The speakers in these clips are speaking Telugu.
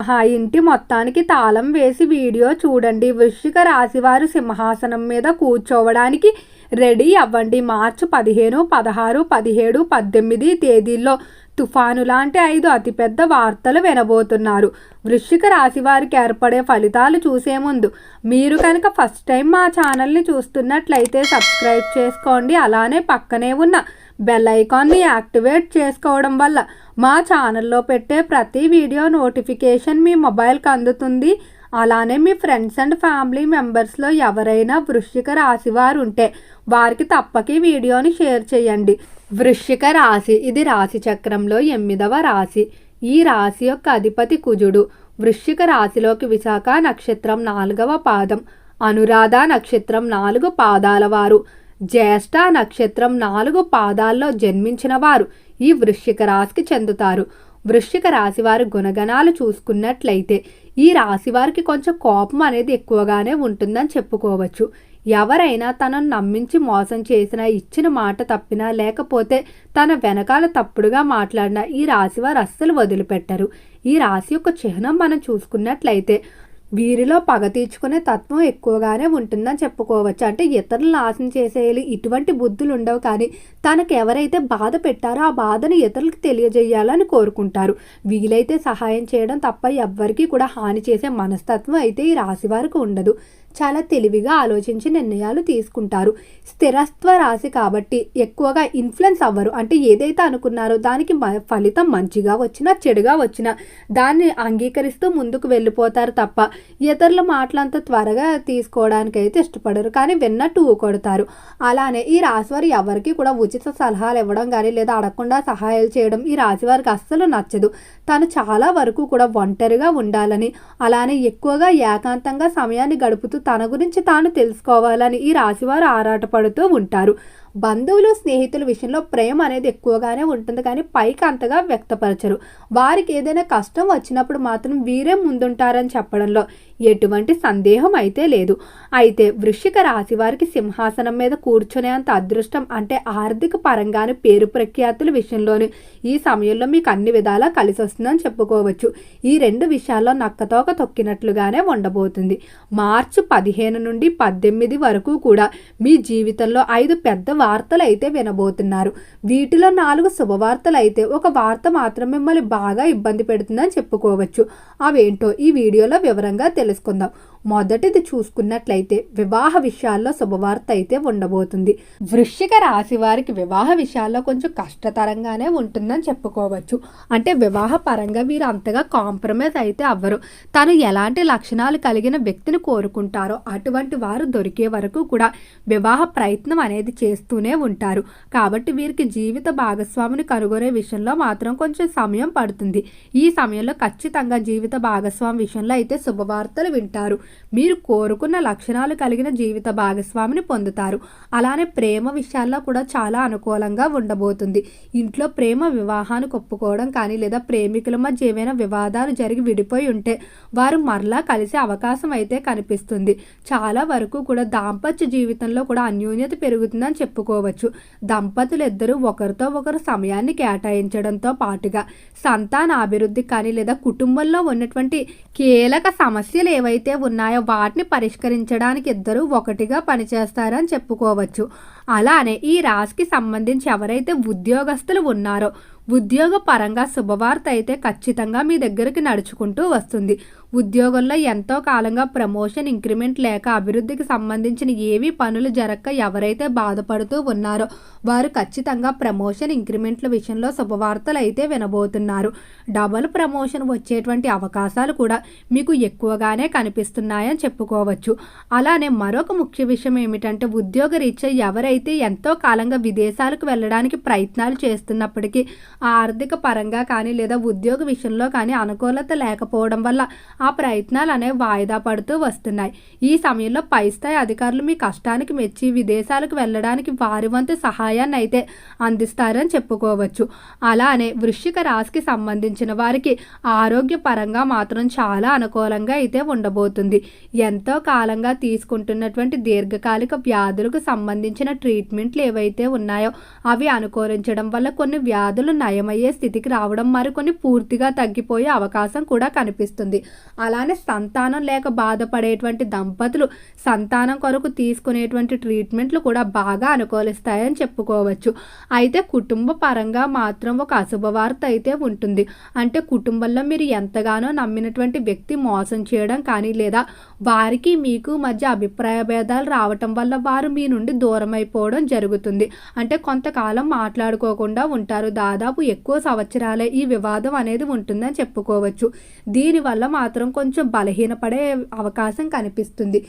ఆ ఇంటి మొత్తానికి తాళం వేసి వీడియో చూడండి. వృశ్చిక రాశివారు సింహాసనం మీద కూర్చోవడానికి రెడీ అవ్వండి. మార్చి పదిహేను పదహారు పదిహేడు పద్దెనిమిది తేదీల్లో తుఫాను లాంటి ఐదు అతిపెద్ద వార్తలు వినబోతున్నారు. వృశ్చిక రాశి వారికి ఏర్పడే ఫలితాలు చూసే ముందు మీరు కనుక ఫస్ట్ టైం మా ఛానల్ని చూస్తున్నట్లయితే సబ్స్క్రైబ్ చేసుకోండి. అలానే పక్కనే ఉన్న బెల్ ఐకాన్ని యాక్టివేట్ చేసుకోవడం వల్ల మా ఛానల్లో పెట్టే ప్రతి వీడియో నోటిఫికేషన్ మీ మొబైల్కి అందుతుంది. అలానే మీ ఫ్రెండ్స్ అండ్ ఫ్యామిలీ మెంబర్స్లో ఎవరైనా వృశ్చిక రాశి వారు ఉంటే వారికి తప్పక వీడియోని షేర్ చేయండి. వృశ్చిక రాశి ఇది రాశి చక్రంలో ఎనిమిదవ రాశి. ఈ రాశి యొక్క అధిపతి కుజుడు. వృశ్చిక రాశిలోకి విశాఖ నక్షత్రం నాలుగవ పాదం. అనురాధ నక్షత్రం నాలుగు పాదాల వారు. జ్యేష్ఠ నక్షత్రం నాలుగు పాదాల్లో జన్మించిన వారు ఈ వృశ్చిక రాశికి చెందుతారు. వృశ్చిక రాశి వారి గుణగణాలు చూసుకున్నట్లయితే ఈ రాశి వారికి కొంచెం కోపం అనేది ఎక్కువగానే ఉంటుందని చెప్పుకోవచ్చు. ఎవరైనా తనను నమ్మించి మోసం చేసినా ఇచ్చిన మాట తప్పినా లేకపోతే తన వెనకాల తప్పుడుగా మాట్లాడినా ఈ రాశి వారు అస్సలు వదిలిపెట్టరు. ఈ రాశి యొక్క చిహ్నం మనం చూసుకున్నట్లయితే వీరిలో పగ తీర్చుకునే తత్వం ఎక్కువగానే ఉంటుందని చెప్పుకోవచ్చు. అంటే ఇతరులను నాశనం చేసేయాలి ఇటువంటి బుద్ధులు ఉండవు కానీ తనకు ఎవరైతే బాధ పెట్టారో ఆ బాధను ఇతరులకు తెలియజేయాలని కోరుకుంటారు. వీలైతే సహాయం చేయడం తప్ప ఎవ్వరికీ కూడా హాని చేసే మనస్తత్వం అయితే ఈ రాశి వారికి ఉండదు. చాలా తెలివిగా ఆలోచించి నిర్ణయాలు తీసుకుంటారు. స్థిరత్వ రాశి కాబట్టి ఎక్కువగా ఇన్ఫ్లుయెన్స్ అవ్వరు. అంటే ఏదైతే అనుకున్నారో దానికి ఫలితం మంచిగా వచ్చినా చెడుగా వచ్చినా దాన్ని అంగీకరిస్తూ ముందుకు వెళ్ళిపోతారు తప్ప ఇతరుల మాటలంత త్వరగా తీసుకోవడానికి అయితే ఇష్టపడరు. కానీ విన్నట్టు ఊకొడతారు. అలానే ఈ రాశివారు ఎవరికి కూడా ఉచిత సలహాలు ఇవ్వడం కానీ లేదా అడగకుండా సహాయాలు చేయడం ఈ రాశివారికి అస్సలు నచ్చదు. తను చాలా వరకు కూడా ఒంటరిగా ఉండాలని అలానే ఎక్కువగా ఏకాంతంగా సమయాన్ని గడుపుతూ తన గురించి తాను తెలుసుకోవాలని ఈ రాశివారు ఆరాటపడుతూ ఉంటారు. బంధువులు స్నేహితుల విషయంలో ప్రేమ అనేది ఎక్కువగానే ఉంటుంది. కానీ పైకి అంతగా వ్యక్తపరచరు. వారికి ఏదైనా కష్టం వచ్చినప్పుడు మాత్రం వీరే ముందుంటారని చెప్పడంలో ఎటువంటి సందేహం అయితే లేదు. అయితే వృశ్చిక రాశి వారికి సింహాసనం మీద కూర్చునేంత అదృష్టం అంటే ఆర్థిక పరంగానే పేరు ప్రఖ్యాతుల విషయంలోనూ ఈ సమయంలో మీకు అన్ని విధాలా కలిసి వస్తుందని చెప్పుకోవచ్చు. ఈ రెండు విషయాల్లో నక్కతోక తొక్కినట్లుగానే ఉండబోతుంది. మార్చి పదిహేను నుండి పద్దెనిమిది వరకు కూడా మీ జీవితంలో ఐదు పెద్ద వార్తలు అయితే వినబోతున్నారు. వీటిలో నాలుగు శుభవార్తలు అయితే ఒక వార్త మాత్రం మిమ్మల్ని బాగా ఇబ్బంది పెడుతుందని చెప్పుకోవచ్చు. అవేంటో ఈ వీడియోలో వివరంగా తెలుసుకుందాం. మొదటిది చూసుకున్నట్లయితే వివాహ విషయాల్లో శుభవార్త అయితే ఉండబోతుంది. వృశ్చిక రాశి వారికి వివాహ విషయాల్లో కొంచెం కష్టతరంగానే ఉంటుందని చెప్పుకోవచ్చు. అంటే వివాహ పరంగా వీరు అంతగా కాంప్రమైజ్ అయితే అవ్వరు. తను ఎలాంటి లక్షణాలు కలిగిన వ్యక్తిని కోరుకుంటారో అటువంటి వారు దొరికే వరకు కూడా వివాహ ప్రయత్నం అనేది చేస్తూనే ఉంటారు. కాబట్టి వీరికి జీవిత భాగస్వామిని కనుగొనే విషయంలో మాత్రం కొంచెం సమయం పడుతుంది. ఈ సమయంలో ఖచ్చితంగా జీవిత భాగస్వామి విషయంలో అయితే శుభవార్తలు వింటారు. మీరు కోరుకున్న లక్షణాలు కలిగిన జీవిత భాగస్వామిని పొందుతారు. అలానే ప్రేమ విషయాల్లో కూడా చాలా అనుకూలంగా ఉండబోతుంది. ఇంట్లో ప్రేమ వివాహానికి ఒప్పుకోవడం కానీ లేదా ప్రేమికుల మధ్య ఏమైనా వివాదాలు జరిగి విడిపోయి ఉంటే వారు మరలా కలిసే అవకాశం అయితే కనిపిస్తుంది. చాలా వరకు కూడా దాంపత్య జీవితంలో కూడా అన్యోన్యత పెరుగుతుందని చెప్పుకోవచ్చు. దంపతులు ఇద్దరు ఒకరితో ఒకరు సమయాన్ని కేటాయించడంతో పాటుగా సంతాన అభివృద్ధి కానీ లేదా కుటుంబంలో ఉన్నటువంటి కీలక సమస్యలు ఏవైతే ఉన్నాయో వాటిని పరిష్కరించడానికి ఇద్దరు ఒకటిగా పనిచేస్తారని చెప్పుకోవచ్చు. అలానే ఈ రాశికి సంబంధించి ఎవరైతే ఉద్యోగస్తులు ఉన్నారో ఉద్యోగపరంగా శుభవార్త అయితే ఖచ్చితంగా మీ దగ్గరికి నడుచుకుంటూ వస్తుంది. ఉద్యోగంలో ఎంతో కాలంగా ప్రమోషన్ ఇంక్రిమెంట్ లేక అభివృద్ధికి సంబంధించిన ఏవి పనులు జరగక ఎవరైతే బాధపడుతూ ఉన్నారో వారు ఖచ్చితంగా ప్రమోషన్ ఇంక్రిమెంట్ల విషయంలో శుభవార్తలు అయితే వినబోతున్నారు. డబల్ ప్రమోషన్ వచ్చేటువంటి అవకాశాలు కూడా మీకు ఎక్కువగానే కనిపిస్తున్నాయని చెప్పుకోవచ్చు. అలానే మరొక ముఖ్య విషయం ఏమిటంటే ఉద్యోగ రీత్యా ఎవరైతే ఎంతో కాలంగా విదేశాలకు వెళ్ళడానికి ప్రయత్నాలు చేస్తున్నప్పటికీ ఆర్థిక పరంగా కానీ లేదా ఉద్యోగ విషయంలో కానీ అనుకూలత లేకపోవడం వల్ల ఆ ప్రయత్నాలు అనేవి వాయిదా పడుతూ వస్తున్నాయి. ఈ సమయంలో పై స్థాయి అధికారులు మీ కష్టానికి మెచ్చి విదేశాలకు వెళ్ళడానికి వారి వంతు సహాయాన్ని అయితే అందిస్తారని చెప్పుకోవచ్చు. అలానే వృశ్చిక రాశికి సంబంధించిన వారికి ఆరోగ్య పరంగా మాత్రం చాలా అనుకూలంగా అయితే ఉండబోతుంది. ఎంతో కాలంగా తీసుకుంటున్నటువంటి దీర్ఘకాలిక వ్యాధులకు సంబంధించిన ట్రీట్మెంట్లు ఏవైతే ఉన్నాయో అవి అనుకూలించడం వల్ల కొన్ని వ్యాధులు నయం నయమయ్యే స్థితికి రావడం మరికొన్ని పూర్తిగా తగ్గిపోయే అవకాశం కూడా కనిపిస్తుంది. అలానే సంతానం లేక బాధపడేటువంటి దంపతులు సంతానం కొరకు తీసుకునేటువంటి ట్రీట్మెంట్లు కూడా బాగా అనుకూలిస్తాయని చెప్పుకోవచ్చు. అయితే కుటుంబ పరంగా మాత్రం ఒక అశుభవార్త అయితే ఉంటుంది. అంటే కుటుంబంలో మీరు ఎంతగానో నమ్మినటువంటి వ్యక్తి మోసం చేయడం కానీ లేదా వారికి మీకు మధ్య అభిప్రాయ భేదాలు రావటం వల్ల వారు మీ నుండి దూరం అయిపోవడం జరుగుతుంది. అంటే కొంతకాలం మాట్లాడుకోకుండా ఉంటారు. దాదాపు ఎక్కువ సంవత్సరాలే ఈ వివాదం అనేది ఉంటుందని చెప్పుకోవచ్చు. దీనివల్ల మాత్రం కొంచెం బలహీనపడే అవకాశం కనిపిస్తుంది.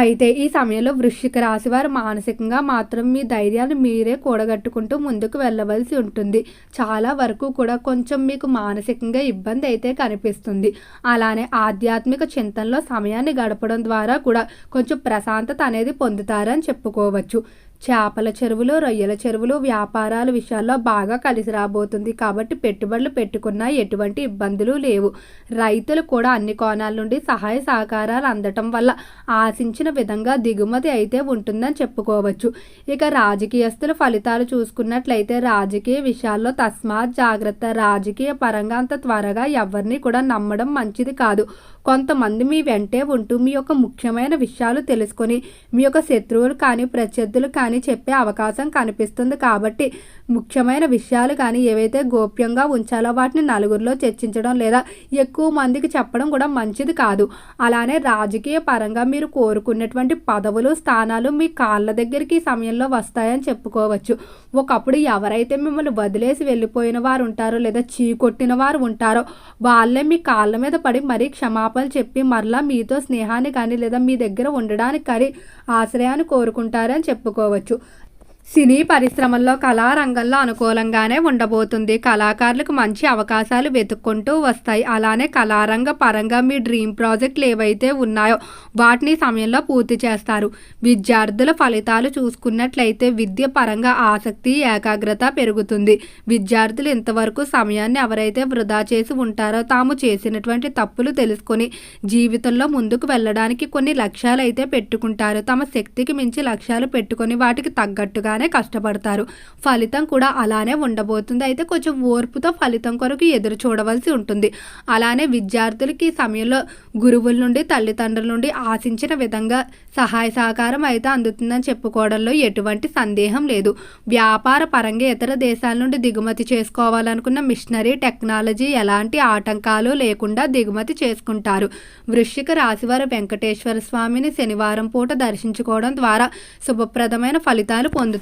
అయితే ఈ సమయంలో వృశ్చిక రాశి వారు మానసికంగా మాత్రం మీ ధైర్యాన్ని మీరే కూడగట్టుకుంటూ ముందుకు వెళ్ళవలసి ఉంటుంది. చాలా వరకు కూడా కొంచెం మీకు మానసికంగా ఇబ్బంది అయితే కనిపిస్తుంది. అలానే ఆధ్యాత్మిక చింతనలో సమయాన్ని గడపడం ద్వారా కూడా కొంచెం ప్రశాంతత అనేది పొందుతారని చెప్పుకోవచ్చు. చేపల చెరువులు రొయ్యల చెరువులు వ్యాపారాల విషయాల్లో బాగా కలిసి రాబోతుంది. కాబట్టి పెట్టుబడులు పెట్టుకున్నా ఎటువంటి ఇబ్బందులు లేవు. రైతులు కూడా అన్ని కోణాల నుండి సహాయ సహకారాలు అందటం వల్ల ఆశించిన విధంగా దిగుమతి అయితే ఉంటుందని చెప్పుకోవచ్చు. ఇక రాజకీయస్తుల ఫలితాలు చూసుకున్నట్లయితే రాజకీయ విషయాల్లో తస్మాత్ జాగ్రత్త. రాజకీయ పరంగా అంత త్వరగా ఎవరిని కూడా నమ్మడం మంచిది కాదు. కొంతమంది మీ వెంటే ఉంటూ మీ యొక్క ముఖ్యమైన విషయాలు తెలుసుకొని మీ యొక్క శత్రువులు కానీ ప్రత్యర్థులు కానీ చెప్పే అవకాశం కనిపిస్తుంది కాబట్టి ముఖ్యమైన విషయాలు కానీ ఏవైతే గోప్యంగా ఉంచాలో వాటిని నలుగురిలో చర్చించడం లేదా ఎక్కువ మందికి చెప్పడం కూడా మంచిది కాదు. అలానే రాజకీయ పరంగా మీరు కోరుకున్నటువంటి పదవులు స్థానాలు మీ కాళ్ళ దగ్గరికి ఈ సమయంలో వస్తాయని చెప్పుకోవచ్చు. ఒకప్పుడు ఎవరైతే మిమ్మల్ని వదిలేసి వెళ్ళిపోయిన వారు ఉంటారో లేదా చీకొట్టిన వారు ఉంటారో వాళ్ళే మీ కాళ్ళ మీద పడి మరీ క్షమాపణలు చెప్పి మరలా మీతో స్నేహాన్ని కానీ లేదా మీ దగ్గర ఉండడానికి కానీ ఆశ్రయాన్ని కోరుకుంటారని చెప్పుకోవచ్చు. సినీ పరిశ్రమల్లో కళారంగంలో అనుకూలంగానే ఉండబోతుంది. కళాకారులకు మంచి అవకాశాలు వెతుక్కుంటూ వస్తాయి. అలానే కళారంగ పరంగా మీ డ్రీమ్ ప్రాజెక్టులు ఏవైతే ఉన్నాయో వాటిని సమయంలో పూర్తి చేస్తారు. విద్యార్థుల ఫలితాలు చూసుకున్నట్లయితే విద్య పరంగా ఆసక్తి ఏకాగ్రత పెరుగుతుంది. విద్యార్థులు ఇంతవరకు సమయాన్ని ఎవరైతే వృధా చేసి ఉంటారో తాము చేసినటువంటి తప్పులు తెలుసుకొని జీవితంలో ముందుకు వెళ్ళడానికి కొన్ని లక్ష్యాలు అయితే పెట్టుకుంటారు. తమ శక్తికి మించి లక్ష్యాలు పెట్టుకొని వాటికి తగ్గట్టుగా తగ్గట్టుగానే కష్టపడతారు. ఫలితం కూడా అలానే ఉండబోతుంది. అయితే కొంచెం ఓర్పుతో ఫలితం కొరకు ఎదురు చూడవలసి ఉంటుంది. అలానే విద్యార్థులకి ఈ సమయంలో గురువుల నుండి తల్లిదండ్రుల నుండి ఆశించిన విధంగా సహాయ సహకారం అయితే అందుతుందని చెప్పుకోవడంలో ఎటువంటి సందేహం లేదు. వ్యాపార పరంగా ఇతర దేశాల నుండి దిగుమతి చేసుకోవాలనుకున్న మిషనరీ టెక్నాలజీ ఎలాంటి ఆటంకాలు లేకుండా దిగుమతి చేసుకుంటారు. వృశ్చిక రాశివారు వెంకటేశ్వర స్వామిని శనివారం పూట దర్శించుకోవడం ద్వారా శుభప్రదమైన ఫలితాలు పొందుతారు.